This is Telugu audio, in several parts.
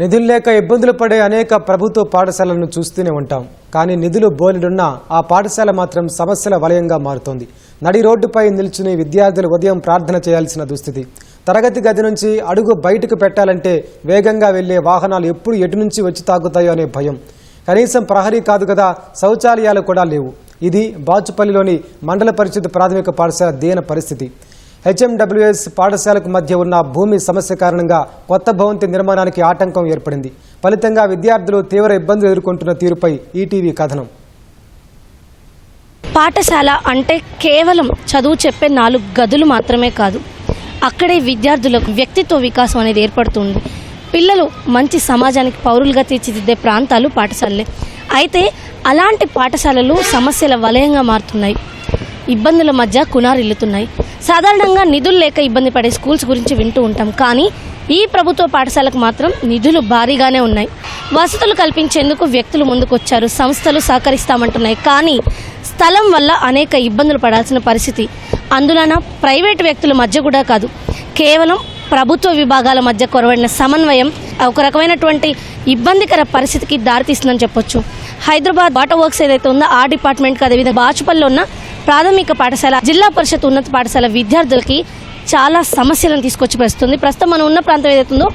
నిధులు లేక ఇబ్బందులు పడే అనేక ప్రభుత్వ పాఠశాలలను చూస్తూనే ఉంటాం. కానీ నిధులు బోలెడున్నా ఆ పాఠశాల మాత్రం సమస్యల వలయంగా మారుతోంది. నడి రోడ్డుపై నిల్చుని విద్యార్థులు ఉదయం ప్రార్థన చేయాల్సిన దుస్థితి. తరగతి గది నుంచి అడుగు బయటకు పెట్టాలంటే వేగంగా వెళ్ళే వాహనాలు ఎప్పుడు ఎటు నుంచి వచ్చి తాగుతాయో అనే భయం. కనీసం ప్రహరీ కాదు కదా శౌచాలయాలు కూడా లేవు. ఇది బాచుపల్లిలోని మండల పరిషత్ ప్రాథమిక పాఠశాల దీన పరిస్థితి. హెచ్ఎండబ్ల్యూఎస్ పాఠశాలకు మధ్య ఉన్న భూమి సమస్య కారణంగా కొత్త భవంతి నిర్మాణానికి ఆటంకం ఏర్పడింది. ఫలితంగా విద్యార్థులు తీవ్ర ఇబ్బందులు ఎదుర్కొంటున్న తీరుపై ఈటీవీ కథనం. పాఠశాల అంటే కేవలం చదువు చెప్పే నాలుగు గదులు మాత్రమే కాదు అక్కడే విద్యార్థులకు వ్యక్తిత్వ వికాసం అనేది ఏర్పడుతుంది. పిల్లలు మంచి సమాజానికి పౌరులుగా తీర్చిదిద్దే ప్రాంతాలు పాఠశాలలే. అయితే అలాంటి పాఠశాలలు సమస్యల వలయంగా మారుతున్నాయి. ఇబ్బందుల మధ్య కునారిల్లుతున్నాయి. సాధారణంగా నిధులు లేక ఇబ్బంది పడే స్కూల్స్ గురించి వింటూ ఉంటాం. కానీ ఈ ప్రభుత్వ పాఠశాలకు మాత్రం నిధులు భారీగానే ఉన్నాయి. వసతులు కల్పించేందుకు వ్యక్తులు ముందుకొచ్చారు. సంస్థలు సహకరిస్తామంటున్నాయి. కానీ స్థలం వల్ల అనేక ఇబ్బందులు పడాల్సిన పరిస్థితి. అందులోన ప్రైవేటు వ్యక్తుల మధ్య కూడా కాదు. కేవలం ప్రభుత్వ విభాగాల మధ్య కొరవడిన సమన్వయం ఒక రకమైనటువంటి ఇబ్బందికర పరిస్థితికి దారితీస్తుందని చెప్పొచ్చు. హైదరాబాద్ వాటర్ వర్క్స్ ఏదైతే ఉందో ఆ డిపార్ట్మెంట్కి అదేవిధంగా బాచుపల్లిలో ఉన్న ప్రాథమిక పాఠశాల జిల్లా పరిషత్ ఉన్నత పాఠశాల విద్యార్థులకి చాలా సమస్యలను తీసుకొచ్చి ప్రస్తుంది ప్రస్తుతం మనం ఉన్న ప్రాంతం ఏదైతే ఉందో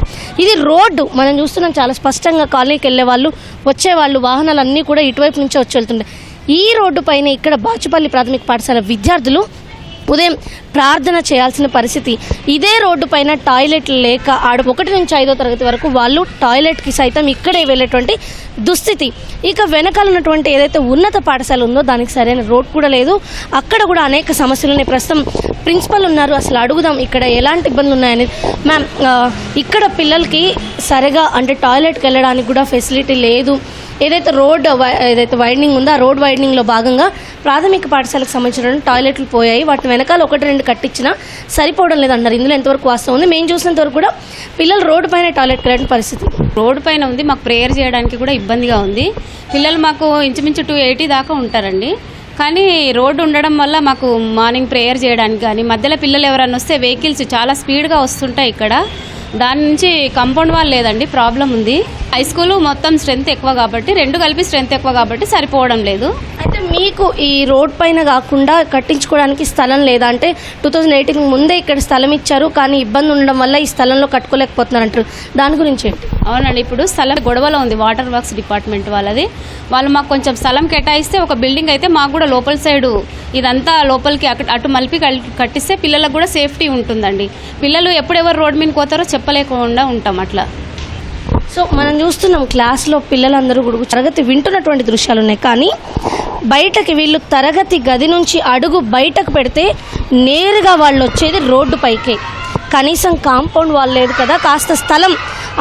ఇది రోడ్డు. మనం చూస్తున్నాం చాలా స్పష్టంగా కాలనీకి వెళ్ళే వాళ్ళు వచ్చే వాళ్ళు వాహనాలు అన్నీ కూడా ఇటువైపు నుంచే వచ్చి వెళ్తుంటాయి ఈ రోడ్డు పైన ఇక్కడ బాచుపల్లి ప్రాథమిక పాఠశాల విద్యార్థులు ఉదయం ప్రార్థన చేయాల్సిన పరిస్థితి. ఇదే రోడ్డు పైన టాయిలెట్లు లేక ఆడ ఒకటి నుంచి ఐదో తరగతి వరకు వాళ్ళు టాయిలెట్కి సైతం ఇక్కడే వెళ్ళేటువంటి దుస్థితి. ఇక వెనకాల ఉన్నటువంటి ఏదైతే ఉన్నత పాఠశాల ఉందో దానికి సరైన రోడ్ కూడా లేదు. అక్కడ కూడా అనేక సమస్యలు ఉన్నాయి ప్రస్తుతం ప్రిన్సిపల్ ఉన్నారు. అసలు అడుగుదాం ఇక్కడ ఎలాంటి ఇబ్బందులు ఉన్నాయని. మ్యామ్ ఇక్కడ పిల్లలకి సరిగా అంటే టాయిలెట్కి వెళ్ళడానికి కూడా ఫెసిలిటీ లేదు. ఏదైతే రోడ్ ఏదైతే వైడనింగ్ ఉందో ఆ రోడ్ వైడనింగ్లో భాగంగా ప్రాథమిక పాఠశాలకు సంబంధించిన టాయిలెట్లు పోయాయి. వాటి వెనకాల ఒకటి రెండు కట్టించినా సరిపోవడం లేదన్నారు ఇందులో ఎంతవరకు వాస్తవం ఉంది? మేము చూసినంత వరకు కూడా పిల్లలు రోడ్డు పైన టాయిలెట్కి వెళ్ళిన పరిస్థితి రోడ్డు పైన ఉంది. మాకు ప్రేయర్ చేయడానికి కూడా ఇబ్బందిగా ఉంది. పిల్లలు మాకు ఇంచుమించు టూ ఎయిటీ దాకా ఉంటారండి. కానీ రోడ్డు ఉండడం వల్ల మాకు మార్నింగ్ ప్రేయర్ చేయడానికి కానీ మధ్యలో పిల్లలు ఎవరైనా వస్తే వెహికల్స్ చాలా స్పీడ్గా వస్తుంటాయి ఇక్కడ. దాని నుంచి కాంపౌండ్ వాల్ లేదండి ప్రాబ్లం ఉంది. హై స్కూల్ మొత్తం స్ట్రెంత్ ఎక్కువ కాబట్టి రెండు కలిపి స్ట్రెంత్ ఎక్కువ కాబట్టి సరిపోవడం లేదు. అయితే మీకు ఈ రోడ్ పైన కాకుండా కట్టించుకోవడానికి స్థలం లేదా? అంటే టూ థౌజండ్ ఎయిటీన్ ముందే ఇక్కడ స్థలం ఇచ్చారు కానీ ఇబ్బంది ఉండడం వల్ల ఈ స్థలంలో కట్టుకోలేకపోతున్నారు అంటారు. దాని గురించి ఏంటి? అవునండి ఇప్పుడు స్థలం గొడవలో ఉంది వాటర్ వర్క్స్ డిపార్ట్మెంట్ వాళ్ళది. వాళ్ళు మాకు కొంచెం స్థలం కేటాయిస్తే ఒక బిల్డింగ్ అయితే మాకు కూడా లోపల సైడు ఇదంతా లోపలికి అటు మలిపి కట్టిస్తే పిల్లలకు కూడా సేఫ్టీ ఉంటుందండి. పిల్లలు ఎప్పుడెవరు రోడ్ మీద పోతారో చెప్పలేకుండా ఉంటాం అట్లా. సో మనం చూస్తున్నాం క్లాస్లో పిల్లలందరూ కూడా తరగతి వింటున్నటువంటి దృశ్యాలు ఉన్నాయి. కానీ బయటకి వీళ్ళు తరగతి గది నుంచి అడుగు బయటకు పెడితే నేరుగా వాళ్ళు వచ్చేది రోడ్డు పైకే. కనీసం కాంపౌండ్ వాళ్ళు లేదు కదా కాస్త స్థలం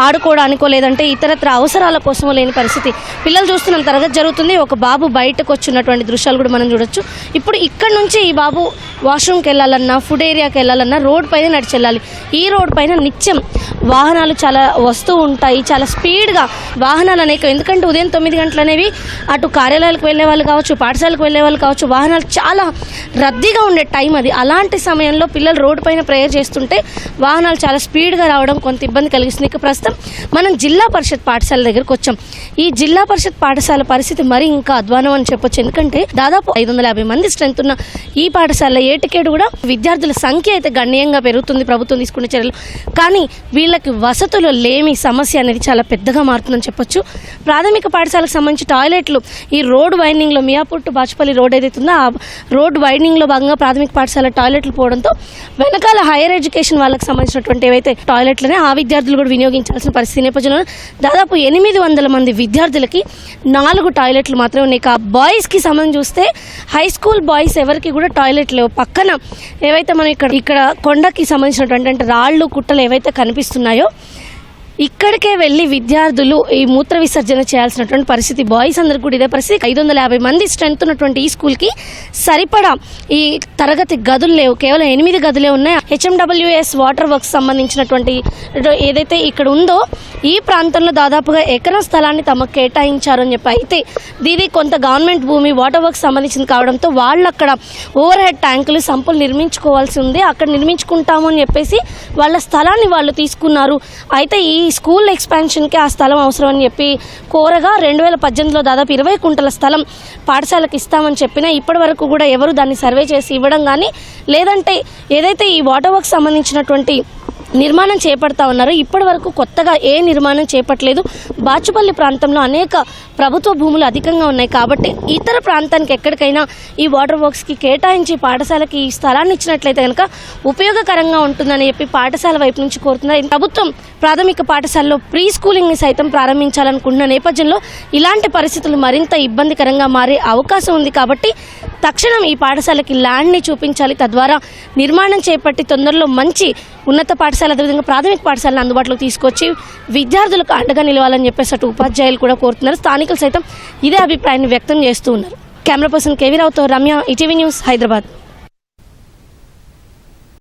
ఆడుకోవడానికో లేదంటే ఇతరత్ర అవసరాల కోసమో లేని పరిస్థితి. పిల్లలు చూస్తున్నాం తరగతి జరుగుతుంది. ఒక బాబు బయటకు వచ్చినటువంటి దృశ్యాలు కూడా మనం చూడొచ్చు. ఇప్పుడు ఇక్కడ నుంచి ఈ బాబు వాష్రూమ్కి వెళ్ళాలన్నా ఫుడ్ ఏరియాకి వెళ్ళాలన్నా రోడ్ పైన నడిచి వెళ్ళాలి. ఈ రోడ్ పైన నిత్యం వాహనాలు చాలా వస్తూ ఉంటాయి. చాలా స్పీడ్గా వాహనాలు అనేక ఎందుకంటే ఉదయం తొమ్మిది గంటలు అనేవి అటు కార్యాలయాలకు వెళ్ళే వాళ్ళు కావచ్చు పాఠశాలకు వెళ్ళే వాళ్ళు కావచ్చు వాహనాలు చాలా రద్దీగా ఉండే టైం అది. అలాంటి సమయంలో పిల్లలు రోడ్డు పైన ప్రేయర్ చేస్తుంటే వాహనాలు చాలా స్పీడ్గా రావడం కొంత ఇబ్బంది కలిగిస్తుంది. ఇక ప్రస్తుతం మనం జిల్లా పరిషత్ పాఠశాల దగ్గరకు వచ్చాం. ఈ జిల్లా పరిషత్ పాఠశాల పరిస్థితి మరి ఇంకా అధ్వానం అని చెప్పొచ్చు. ఎందుకంటే దాదాపు ఐదు వందల యాభై మంది స్ట్రెంత్ ఉన్న ఈ పాఠశాల ఏటికేడు కూడా విద్యార్థుల సంఖ్య అయితే గణనీయంగా పెరుగుతుంది ప్రభుత్వం తీసుకునే చర్యలు. కానీ వీళ్ళకి వసతులు లేమి సమస్య అనేది చాలా పెద్దగా మారుతుందని చెప్పొచ్చు. ప్రాథమిక పాఠశాలకు సంబంధించి టాయిలెట్లు ఈ రోడ్ వైండింగ్లో మియాపూర్ టు బాచుపల్లి రోడ్ ఏదైతే ఉందో ఆ రోడ్ వైండింగ్లో భాగంగా ప్రాథమిక పాఠశాల టాయిలెట్లు పోవడంతో వెనకాల హైయర్ ఎడ్యుకేషన్ వాళ్ళకి సంబంధించినటువంటి ఏవైతే టాయిలెట్లనే ఆ విద్యార్థులు కూడా వినియోగించారు వినియోగించాల్సిన పరిస్థితి నేపథ్యంలో దాదాపు ఎనిమిది వందల మంది విద్యార్థులకి నాలుగు టాయిలెట్లు మాత్రమే ఉన్నాయి. ఆ బాయ్స్కి సంబంధించి చూస్తే హై స్కూల్ బాయ్స్ ఎవరికి కూడా టాయిలెట్ లేవు. పక్కన ఏవైతే మనం ఇక్కడ ఇక్కడ కొండకి సంబంధించినటువంటి అంటే రాళ్ళు కుట్టలు ఏవైతే కనిపిస్తున్నాయో ఇక్కడికే వెళ్ళి విద్యార్థులు ఈ మూత్ర విసర్జన చేయాల్సినటువంటి పరిస్థితి. బాయ్స్ అందరికి కూడా ఇదే పరిస్థితి. ఐదు వందల యాభై మంది స్ట్రెంత్ ఉన్నటువంటి ఈ స్కూల్కి సరిపడా ఈ తరగతి గదులు లేవు. కేవలం ఎనిమిది గదులే ఉన్నాయి. హెచ్ఎండబ్ల్యూఎస్ వాటర్ వర్క్స్ సంబంధించినటువంటి ఏదైతే ఇక్కడ ఉందో ఈ ప్రాంతంలో దాదాపుగా ఎకరం స్థలాన్ని తమకు కేటాయించారు అని చెప్పి. అయితే దీది కొంత గవర్నమెంట్ భూమి వాటర్ వర్క్స్ సంబంధించింది కావడంతో వాళ్ళు అక్కడ ఓవర్ హెడ్ ట్యాంకులు సంపులు నిర్మించుకోవాల్సి ఉంది. అక్కడ నిర్మించుకుంటాము అని చెప్పేసి వాళ్ళ స్థలాన్ని వాళ్ళు తీసుకున్నారు. అయితే ఈ స్కూల్ ఎక్స్పాన్షన్కి ఆ స్థలం అవసరం అని చెప్పి కోరగా రెండు వేల పద్దెనిమిదిలో దాదాపు ఇరవై కుంటల స్థలం పాఠశాలకు ఇస్తామని చెప్పినా ఇప్పటి వరకు కూడా ఎవరు దాన్ని సర్వే చేసి ఇవ్వడం కానీ లేదంటే ఏదైతే ఈ వాటర్ వర్క్ సంబంధించినటువంటి నిర్మాణం చేపడతా ఉన్నారు. ఇప్పటి వరకు కొత్తగా ఏ నిర్మాణం చేపట్టలేదు. బాచుపల్లి ప్రాంతంలో అనేక ప్రభుత్వ భూములు అధికంగా ఉన్నాయి కాబట్టి ఇతర ప్రాంతానికి ఎక్కడికైనా ఈ వాటర్ వర్క్స్కి కేటాయించి పాఠశాలకి ఈ స్థలాన్ని ఇచ్చినట్లయితే కనుక ఉపయోగకరంగా ఉంటుందని చెప్పి పాఠశాల వైపు నుంచి కోరుతున్నారు. ప్రభుత్వం ప్రాథమిక పాఠశాలలో ప్రీ స్కూలింగ్ని సైతం ప్రారంభించాలనుకుంటున్న నేపథ్యంలో ఇలాంటి పరిస్థితులు మరింత ఇబ్బందికరంగా మారే అవకాశం ఉంది కాబట్టి తక్షణం ఈ పాఠశాలకి ల్యాండ్ని చూపించాలి. తద్వారా నిర్మాణం చేపట్టి తొందరలో మంచి ఉన్నత పాఠశాల అదేవిధంగా ప్రాథమిక పాఠశాలను అందుబాటులోకి తీసుకొచ్చి విద్యార్థులకు అండగా నిలవాలని చెప్పేసి అటు ఉపాధ్యాయులు కూడా కోరుతున్నారు. స్థానికులు సైతం ఇదే అభిప్రాయాన్ని వ్యక్తం చేస్తూ ఉన్నారు. కెమెరా పర్సన్ కేవీరావుతో రమ్య ఈటీవీ న్యూస్ హైదరాబాద్.